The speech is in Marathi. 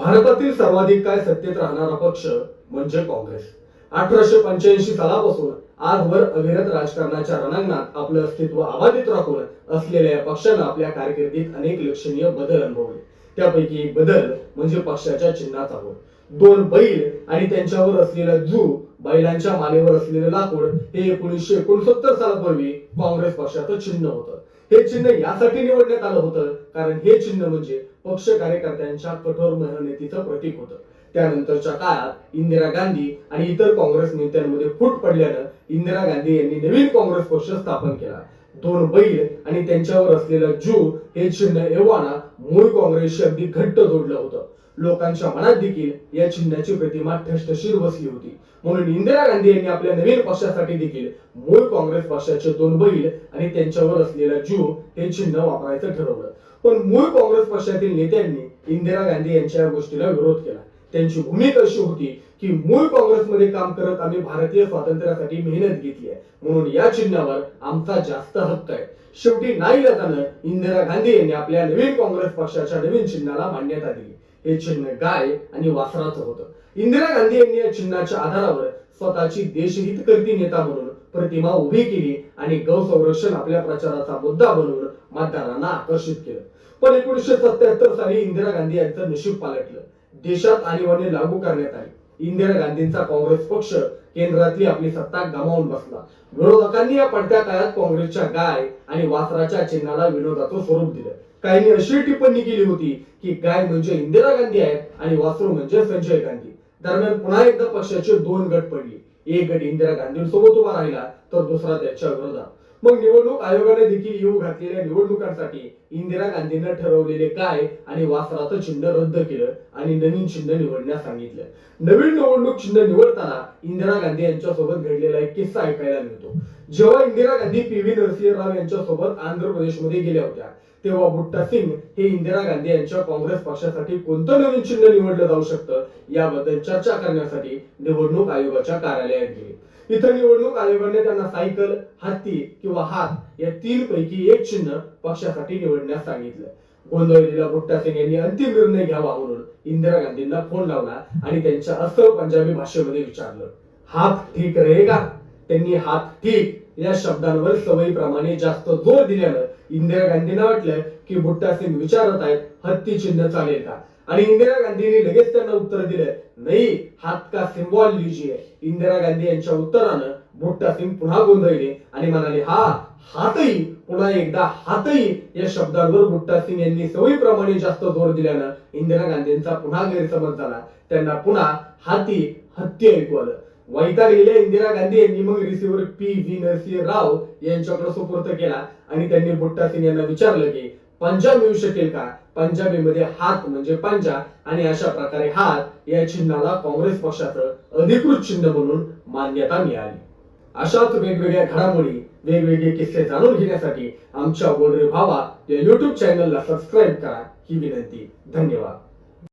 भारतातील सर्वाधिक काळ सत्तेत राहणारा पक्ष म्हणजे काँग्रेस. अठराशे पंच्याऐंशी सालापासून आजवर अविरत राजकारणाच्या रणांगणात आपलं अस्तित्व अबाधित राखून असलेल्या या पक्षानं आपल्या कारकिर्दीत अनेक लक्षणीय बदल अनुभवले. त्यापैकी एक बदल म्हणजे पक्षाच्या चिन्हाचा होय. दोन बैल आणि त्यांच्यावर असलेला जू बैलांच्या मानेवर असलेले लाकूड हे एकोणीसशे एकोणसत्तर सालापूर्वी काँग्रेस पक्षाचं चिन्ह होतं. हे चिन्ह यासाठी निवडण्यात आलं होतं कारण हे चिन्ह म्हणजे पक्ष कार्यकर्त्यांच्या कठोर मेहनतीचं प्रतीक होतं. त्यानंतरच्या काळात इंदिरा गांधी आणि इतर काँग्रेस नेत्यांमध्ये फूट पडल्यानं इंदिरा गांधी यांनी नवीन काँग्रेस पक्ष स्थापन केला. दोन बैल आणि त्यांच्यावर असलेला जू हे चिन्ह एव्हाना मूळ काँग्रेसशी अगदी घट्ट जोडलं होतं. लोकांच्या मनात देखील या चिन्हाची प्रतिमा ठसठशीर बसली होती. म्हणून इंदिरा गांधी यांनी आपल्या नवीन पक्षासाठी देखील मूळ काँग्रेस पक्षाचे दोन बैल आणि त्यांच्यावर असलेला जीव हे चिन्ह वापरायचं ठरवलं. पण मूळ काँग्रेस पक्षातील नेत्यांनी इंदिरा गांधी यांच्या या गोष्टीला विरोध केला. त्यांची भूमिका अशी होती की मूळ काँग्रेसमध्ये काम करत आम्ही भारतीय स्वातंत्र्यासाठी मेहनत घेतली आहे. म्हणून या चिन्हावर आमचा जास्त हक्क आहे. शेवटी नाईलाजानं इंदिरा गांधी यांनी आपल्या नवीन काँग्रेस पक्षाच्या नवीन चिन्हाला मान्यता दिली. हे चिन्ह गाय आणि वासराचं होतं. इंदिरा गांधी यांनी या चिन्हाच्या आधारावर स्वतःची देशहितकर्ती नेता म्हणून प्रतिमा उभी केली आणि गौ संरक्षण आपल्या प्रचाराचा मुद्दा बनवून मतदारांना आकर्षित केलं. पण एकोणीसशे सत्याहत्तर साली इंदिरा गांधी यांचं नशीब पालटलं. देशात आणीबाणी लागू करण्यात आली. इंदिरा गांधींचा काँग्रेस पक्ष केंद्रातली आपली सत्ता गमावून बसला. विरोधकांनी या पडत्या काळात काँग्रेसच्या गाय आणि वासराच्या चिन्हाला विनोदाचं स्वरूप दिलं. काहींनी अशी टिप्पणी केली होती की गाय म्हणजे इंदिरा गांधी आहेत आणि वासरू म्हणजे संजय गांधी. दरम्यान पुन्हा एकदा पक्षाचे दोन गट पडले. एक गट इंदिरा गांधींसोबत उभा राहिला तर दुसरा त्याच्या विरोधात. मग निवडणूक आयोगाने देखील येऊ घातलेल्या निवडणुकांसाठी इंदिरा गांधींना ठरवलेले काय आणि वासराचं चिन्ह रद्द केलं आणि नवीन चिन्ह निवडण्यास सांगितलं. नवीन निवडणूक चिन्ह निवडताना इंदिरा गांधी यांच्यासोबत घडलेला एक किस्सा ऐकायला मिळतो. जेव्हा इंदिरा गांधी पी व्ही नरसिंहराव यांच्यासोबत आंध्र प्रदेशमध्ये गेल्या होत्या तेव्हा बुट्टा सिंग हे इंदिरा गांधी यांच्या काँग्रेस पक्षासाठी कोणतं नवीन चिन्ह निवडलं जाऊ शकतं? याबद्दल चर्चा करण्यासाठी निवडणूक आयोगाच्या कार्यालयात गेले. इथं निवडणूक आयोगाने त्यांना सायकल हत्ती किंवा हात या तीन पैकी एक चिन्ह पक्षासाठी निवडण्यास सांगितलं. गोंधळलेल्या बुट्टा सिंग यांनी अंतिम निर्णय घ्यावा म्हणून इंदिरा गांधींना फोन लावला आणि त्यांच्या अस्सल पंजाबी भाषेमध्ये विचारलं. हात ठीक रहेगा त्यांनी हात ठीक या शब्दांवर सवयीप्रमाणे जास्त जोर दिल्यानं इंदिरा गांधींना वाटलं की बुट्टा सिंग विचारत आहेत हत्ती चिन्ह चालेल का? आणि इंदिरा गांधींनी लगेच त्यांना उत्तर दिलं नाही हात का सिम्बॉल लिजिये इंदिरा गांधी यांच्या उत्तरानं भुट्टा सिंग पुन्हा गोंधळले आणि म्हणाले हा हातही पुन्हा एकदा हातही. या शब्दांवर भुट्टा सिंग यांनी सवयीप्रमाणे जास्त जोर दिल्यानं इंदिरा गांधींचा पुन्हा गैरसमज झाला. त्यांना पुन्हा हाती हत्ती ऐकू आलं. वैतागलेल्या इंदिरा गांधी यांनी मग receiver P V Narasimha Rao यांच्याकडे सुपूर्त केला. आणि त्यांनी बुट्टा सिंग यांना विचारलं की पंजाब येऊ शकेल का? पंजाबीमध्ये हात म्हणजे पंजा. आणि अशा प्रकारे हात या चिन्हाला काँग्रेस पक्षाचं अधिकृत चिन्ह म्हणून मान्यता मिळाली. अशाच वेगवेगळ्या घडामोडी वेगवेगळे किस्से जाणून घेण्यासाठी आमच्या बोलरे भावा या युट्यूब चॅनलला सबस्क्राईब करा. ही विनंती. धन्यवाद.